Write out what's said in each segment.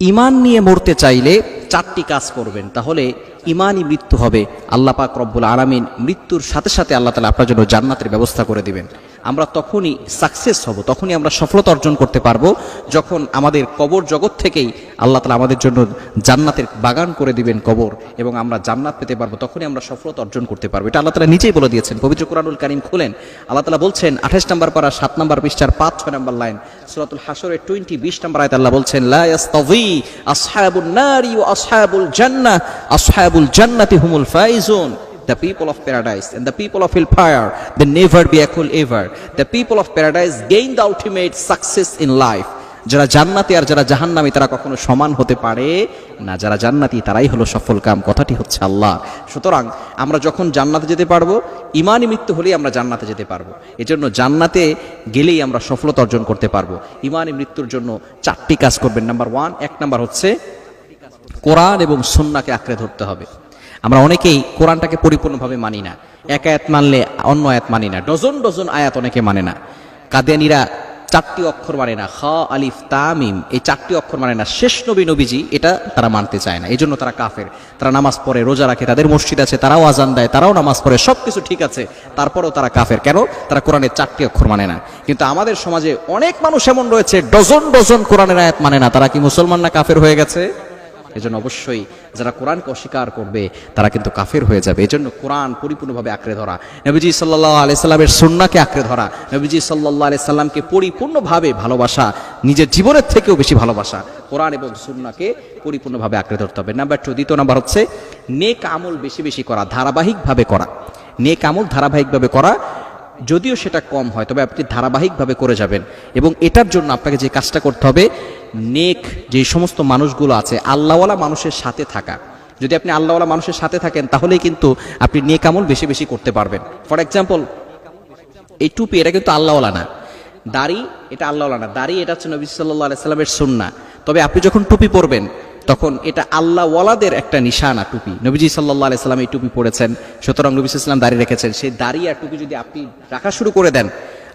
ইমান নিয়ে মরতে চাইলে চারটি কাজ করবেন। তাহলে ইমানই মৃত্যু হবে। আল্লাহ পাক রব্বুল আরামিন মৃত্যুর সাথে সাথে আল্লাহ তালা আপনার জন্য জান্নাতের ব্যবস্থা করে দিবেন। আমরা তখনই সাকসেস হব, তখনই আমরা সফলতা অর্জন করতে পারব, যখন আমাদের কবর জগৎ থেকেই আল্লাহ তালা আমাদের জন্য জান্নাতের বাগান করে দিবেন কবর, এবং আমরা জান্নাত পেতে পারব, তখনই আমরা সফলতা অর্জন করতে পারব। এটা আল্লাহ তালা নিজেই বলে দিয়েছেন। পবিত্র কোরআনুল কারিম খুলেন। আল্লাহ তালা বলছেন, আঠাশ নম্বর পারা, সাত নম্বর পৃষ্ঠার পাঁচ, ছয় নম্বর লাইন, সুরাতুল হাসরের টোয়েন্টি বিশ নম্বর আয়ত আল্লাহ বলছেন, লা ইয়াস্তাযী আসহাবুন নারি ওয়া আসহাবুল জান্নাহ, আসহাবুল জান্নাতি হুমুল Faizun. The people of paradise and the people of hellfire, they never be equal ever. The people of paradise gain the ultimate success in life. যারা জান্নাতি আর যারা জাহান্নামী, তারা কখনো সমান হতে পারে না। যারা জান্নাতি, তারাই হলো সফল কাম। কথাটি হচ্ছে আল্লাহ। সুতরাং আমরা যখন জান্নাতে যেতে পারব, ইমানই মৃত্যু হলেই আমরা জান্নাতে যেতে পারব। এজন্য জান্নাতে গেলেই আমরা সফলতা অর্জন করতে পারব। ইমানই মৃত্যুর জন্য চারটি কাজ করবেন। নাম্বার ওয়ান, এক নাম্বার হচ্ছে কোরআন এবং সুন্নাকে আঁকড়ে ধরতে হবে। আমরা অনেকেই কোরআনটাকে পরিপূর্ণভাবে মানি না। এক আয়াত মানলে অন্য আয়াত মানি না। ডজন ডজন আয়াত অনেকে মানে না। কাদিয়ানিরা চারটি অক্ষর মানে না। খ, আলিফ তামিম এই চারটি অক্ষর মানে না। শেষ নবী নবীজি এটা তারা মানতে চায় না। এই জন্য তারা কাফের। তারা নামাজ পড়ে, রোজা রাখে, তাদের মসজিদ আছে, তারাও আজান দেয়, তারাও নামাজ পড়ে সব কিছু ঠিক আছে। তারপরেও তারা কাফের। কেন? তারা কোরআনের চারটি অক্ষর মানে না। কিন্তু আমাদের সমাজে অনেক মানুষ এমন রয়েছে, ডজন ডজন কোরআনের আয়াত মানে না। তারা কি মুসলমান না কাফের হয়ে গেছে? এজন্য অবশ্যই যারা কোরআনকে অস্বীকার করবে, তারা কিন্তু কাফের হয়ে যাবে। এজন্য কোরআন পরিপূর্ণভাবে আঁকড়ে ধরা। নবীজি সাল্লাহ আলাইসাল্লামের সুন্নাকে আঁকড়ে ধরা। নবীজি সাল্লাহ আলাইসাল্লামকে পরিপূর্ণভাবে ভালোবাসা, নিজের জীবনের থেকেও বেশি ভালোবাসা, কোরআন এবং সুন্নাকে পরিপূর্ণভাবে আঁকড়ে ধরতে হবে। নাম্বার টু দ্বিতীয় নাম্বার হচ্ছে নেক আমল বেশি বেশি করা, ধারাবাহিকভাবে করা। নেক আমল ধারাবাহিকভাবে করা, যদিও সেটা কম হয়, তবে আপনি ধারাবাহিকভাবে করে যাবেন। এবং এটার জন্য আপনাকে যে কাজটা করতে হবে নেক যে সমস্ত মানুষগুলো আছে, আল্লাহওয়ালা মানুষের সাথে থাকা। যদি আপনি আল্লাহওয়ালা মানুষের সাথে থাকেন, তাহলেই কিন্তু আপনি নেক আমল বেশি বেশি করতে পারবেন। ফর এক্সাম্পল এই টুপি, এটা কিন্তু আল্লাহওয়ালা না। দাড়ি, এটা আল্লাহওয়ালা না। দাড়ি, এটা হচ্ছে নবী সাল্লাহ আলাইস্লামের সুন্না তবে আপনি যখন টুপি পরবেন, তখন এটা আল্লাহ ওয়ালাদের একটা নিশানা টুপি। নবীজি সাল্লাহ আলাইসাল্লাম এই টুপি পরেছেন। সুতরাং নবী সাল্লাম দাঁড়িয়ে রেখেছেন। সেই দাড়ি আর টুপি যদি আপনি রাখা শুরু করে দেন,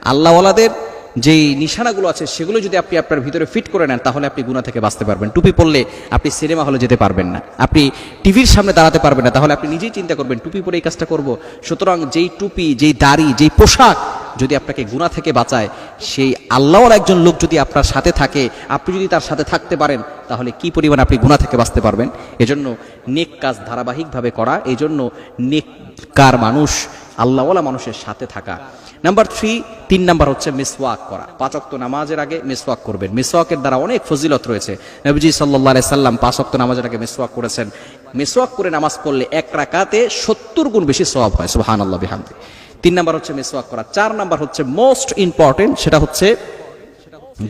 আল্লাহওয়ালাদের যেই নিশানাগুলো আছে, সেগুলো যদি আপনি আপনার ভিতরে ফিট করে নেন, তাহলে আপনি গুণা থেকে বাঁচতে পারবেন। টুপি পরলে আপনি সিনেমা হলে যেতে পারবেন না। আপনি টিভির সামনে দাঁড়াতে পারবেন না, তাহলে আপনি নিজেই চিন্তা করবেন, টুপি পরে এই কাজটা করব। সুতরাং যেই টুপি, যেই দাড়ি, যেই পোশাক যদি আপনাকে গুণা থেকে বাঁচায়, সেই আল্লাহর একজন লোক যদি আপনার সাথে থাকে, আপনি যদি তার সাথে থাকতে পারেন, তাহলে কি পরিমাণ আপনি গুণা থেকে বাঁচতে পারবেন? এজন্য নেক কাজ ধারাবাহিকভাবে করা এই এজন্য নেককার মানুষ আল্লাহওয়ালা মানুষের সাথে থাকা। নাম্বার থ্রি তিন নাম্বার হচ্ছে মিসওয়াক করা। পাঁচক্ত নামাজের আগে মিসওয়াক করবেন। মিসওয়াকের দ্বারা অনেক ফজিলত রয়েছে। নবীজি সাল্লাহ সাল্লাম পাঁচক্ত নামাজের আগে মিসওয়াক করেছেন। মিসওয়াক করে নামাজ পড়লে এক রাকাতে সত্তর গুণ বেশি সওয়াব হয়। সুহান আল্লাহ বিহামদি। তিন নাম্বার হচ্ছে মিসওয়াক করা। চার নাম্বার হচ্ছে মোস্ট ইম্পর্টেন্ট সেটা হচ্ছে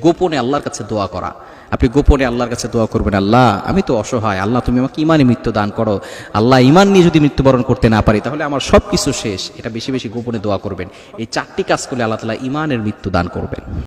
গোপনে আল্লাহর কাছে দোয়া করা। আপনি গোপনে আল্লাহর কাছে দোয়া করবেন, আল্লাহ, আমি তো অসহায়। আল্লাহ, তুমি আমাকে ইমানে মৃত্যু দান করো। আল্লাহ ইমান নিয়ে যদি মৃত্যুবরণ করতে না পারি, তাহলে আমার সব কিছু শেষ। এটা বেশি বেশি গোপনে দোয়া করবেন। এই চারটি কাজ করলে আল্লাহ তালা ইমানের মৃত্যু দান করবেন।